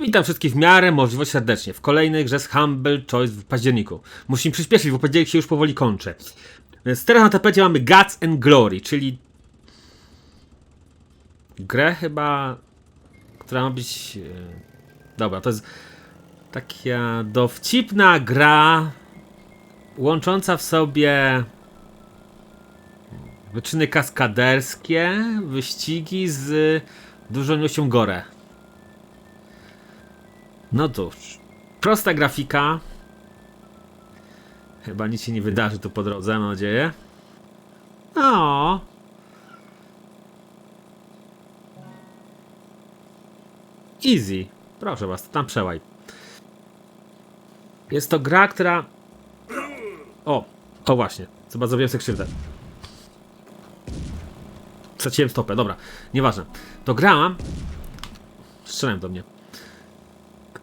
Witam wszystkich w miarę możliwość serdecznie w kolejnej grze z Humble Choice w październiku. Musimy przyspieszyć, bo październik się już powoli kończy. Więc teraz na tapecie mamy Guts and Glory, czyli grę chyba, która ma być... e, Dobra, to jest taka dowcipna gra łącząca w sobie wyczyny kaskaderskie, wyścigi z dużą ilością gore. No cóż, prosta grafika. Chyba nic się nie wydarzy tu po drodze, mam nadzieję. No. Easy. Proszę was, tam przełaj. Jest to gra, która... O, o właśnie. Chyba zrobiłem sobie krzywdę. Straciłem stopę, dobra. Nieważne. To gra... Strzelałem do mnie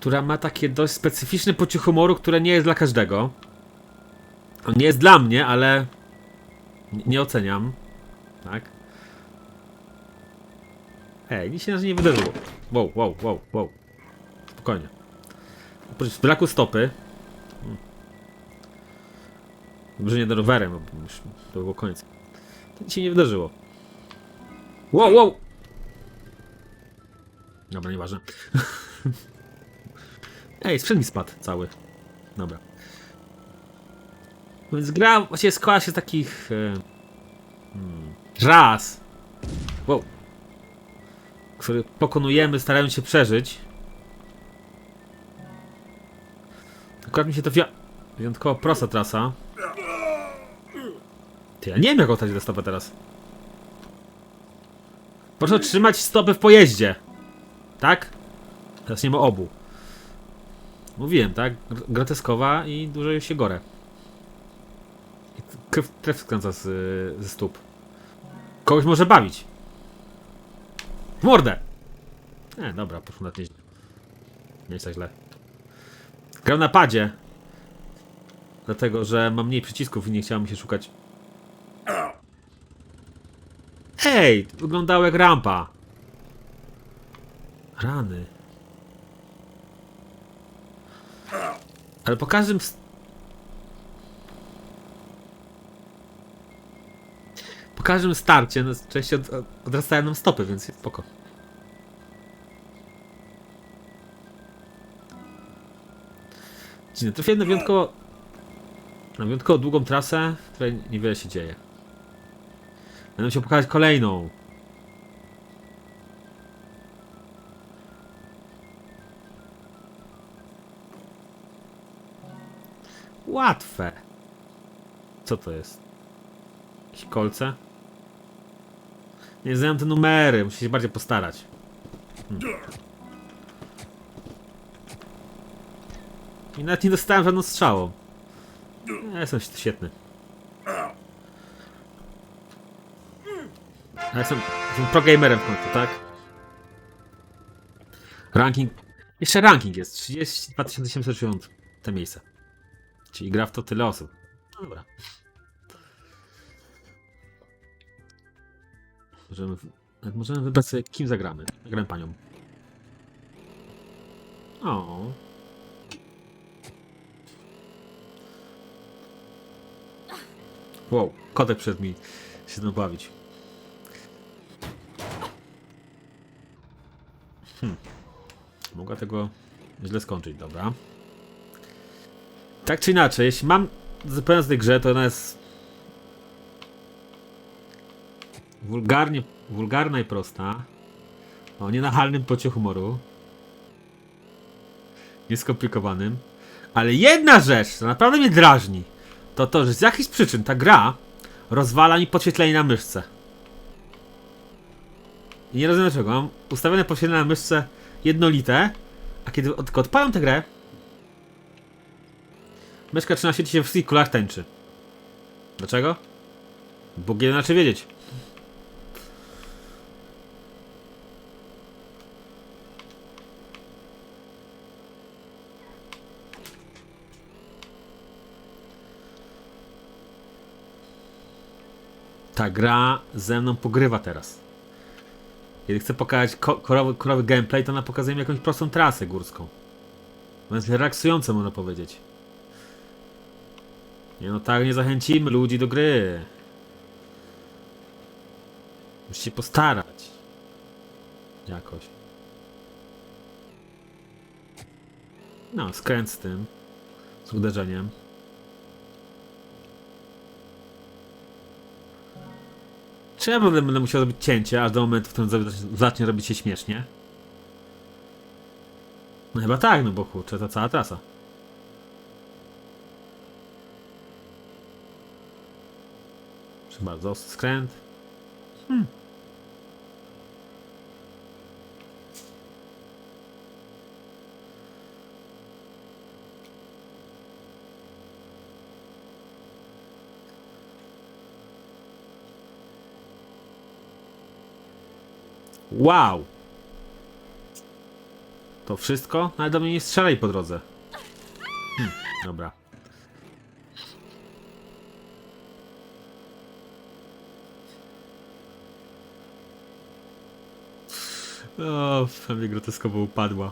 która ma takie dość specyficzne poczucie humoru, które nie jest dla każdego. Nie jest dla mnie, ale nie- oceniam. Tak? Hej, nic się nie wydarzyło. Wow, wow, wow, wow. Spokojnie. Oprócz braku stopy. Hmm. Dobrze nie do rowerem, bo to było koniec. To nic się nie wydarzyło. Wow, wow! Dobra, nieważne. Ej, sprzęt mi spadł cały. Dobra. Więc gra właściwie składa się z takich... E, hmm, raz. Wow. Który pokonujemy, starając się przeżyć. Akurat mi się to wia... wyjątkowo prosta trasa. Ty, ja nie wiem jak oddać do stopę teraz. Proszę trzymać stopę w pojeździe. Tak? Teraz nie ma obu. Mówiłem, tak? Gr- Groteskowa i dużo się gore. Krew, krew skręca z, ze stóp. Kogoś może bawić. W mordę! Nie, dobra, poszło na nieźle. Nie jest tak źle. Gram na padzie. Dlatego, że mam mniej przycisków i nie chciałem się szukać. Ej! to Wyglądało jak rampa. Rany. Ale po każdym. Po każdym starcie no, częściej od, od- odrastają nam stopy, więc jest spoko. Dziwne, trafiłem na wyjątkowo. Na wyjątkowo długą trasę, w której niewiele się dzieje. Będę musiał pokazać kolejną. Łatwe. Co to jest? Jakieś kolce? Nie znam te numery, muszę się bardziej postarać. Hmm. I nawet nie dostałem żadną strzałą. Ja jestem świetny. Ja jestem, jestem pro gamerem w końcu, tak? Ranking. Jeszcze ranking jest. 32 760 te miejsce. Czyli gra w to tyle osób. Dobra. Możemy, możemy wybrać sobie, kim zagramy. Zagram panią. O. Wow, kotek przed mi się mną bawić. Hmm. Mogła tego źle skończyć, dobra. Tak czy inaczej, jeśli mam zupełnie tej grze, to ona jest wulgarnie, wulgarna i prosta. O nienachalnym pocie humoru. Nieskomplikowanym. Ale jedna rzecz, co naprawdę mnie drażni, to to, że z jakichś przyczyn ta gra rozwala mi podświetlenie na myszce. I nie rozumiem dlaczego. Mam ustawione podświetlenie na myszce jednolite, a kiedy tylko odpalam tę grę, myszka zaczyna świecić się w wszystkich kolorach tęczy. Dlaczego? Bóg nie inaczej wiedzieć. Ta gra ze mną pogrywa teraz. Kiedy chcę pokazać ko korowy, korowy gameplay, to ona pokazuje mi jakąś prostą trasę górską. Jest relaksujące, można powiedzieć. Nie no, tak nie zachęcimy ludzi do gry. Musisz się postarać. Jakoś. No, skręt z tym. Z uderzeniem. Czy ja będę, musiał zrobić cięcie, aż do momentu, w którym zacznie robić się śmiesznie? No chyba tak, no bo kurczę, to cała trasa. Bardzo, skręt. Hmm. Wow! To wszystko? Ale do mnie nie strzelaj po drodze. Hm, dobra. O, prawie groteskowo upadła.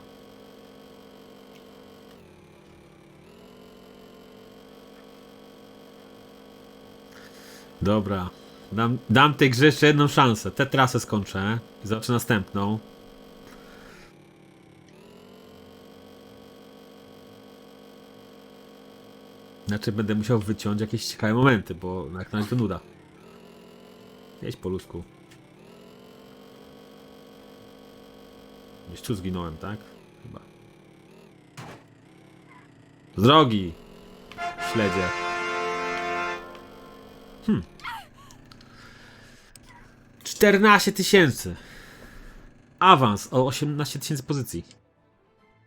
Dobra. Dam, dam tej grze jeszcze jedną szansę. Tę trasę skończę i zobaczę następną. Znaczy będę musiał wyciąć jakieś ciekawe momenty, bo jak na razie to nuda. Jedź po ludzku. Gdzieś tu zginąłem, tak? Chyba. Z drogi! Śledzie. Hmm. 14 tysięcy. Awans o 18 tysięcy pozycji.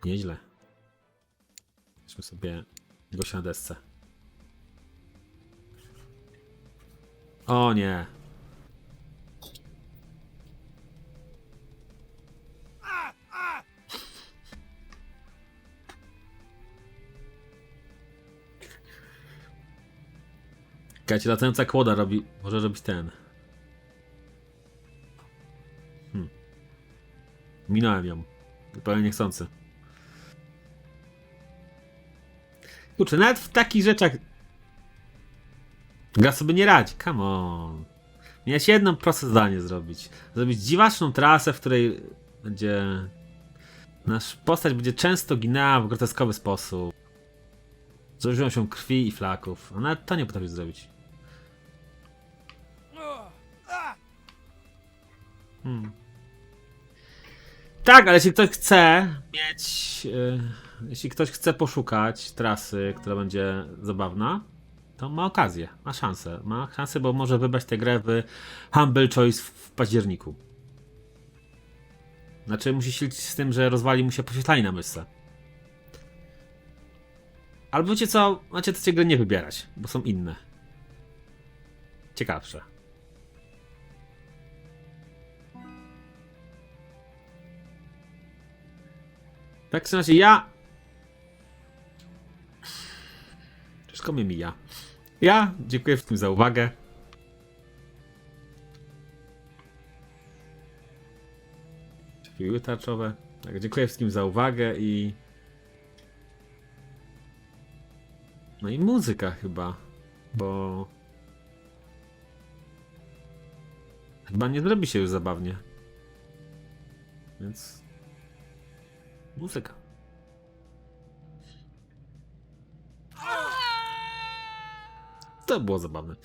Nieźle. Weźmy sobie gościa na desce. O nie. Czekajcie, latająca kłoda robi, może robić ten. Hmm. Minąłem ją. Zupełnie niechcący. Kurczę, nawet w takich rzeczach gra sobie nie radzi. Come on. Miałeś jedno proste zadanie zrobić. Zrobić dziwaczną trasę, w której będzie... Nasz postać będzie często ginęła w groteskowy sposób. Zużyją się krwi i flaków. A nawet to nie potrafisz zrobić. Hmm. Tak, ale jeśli ktoś chce mieć. y, jeśli ktoś chce poszukać trasy, która będzie zabawna, to ma okazję, ma szansę. Ma szansę, bo może wybrać tę grę w Humble Choice w październiku. Znaczy, musi się liczyć z tym, że rozwali mu się poświetlanie na myszce. Albo wiecie co, macie te gry nie wybierać, bo są inne. Ciekawsze. Tak, w razie ja. Wszystko mnie mija. Ja dziękuję wszystkim za uwagę. Piły tarczowe. Tak, dziękuję wszystkim za uwagę i. No i muzyka chyba, bo. Chyba nie zrobi się już zabawnie. Więc. Muzyka. To było zabawne.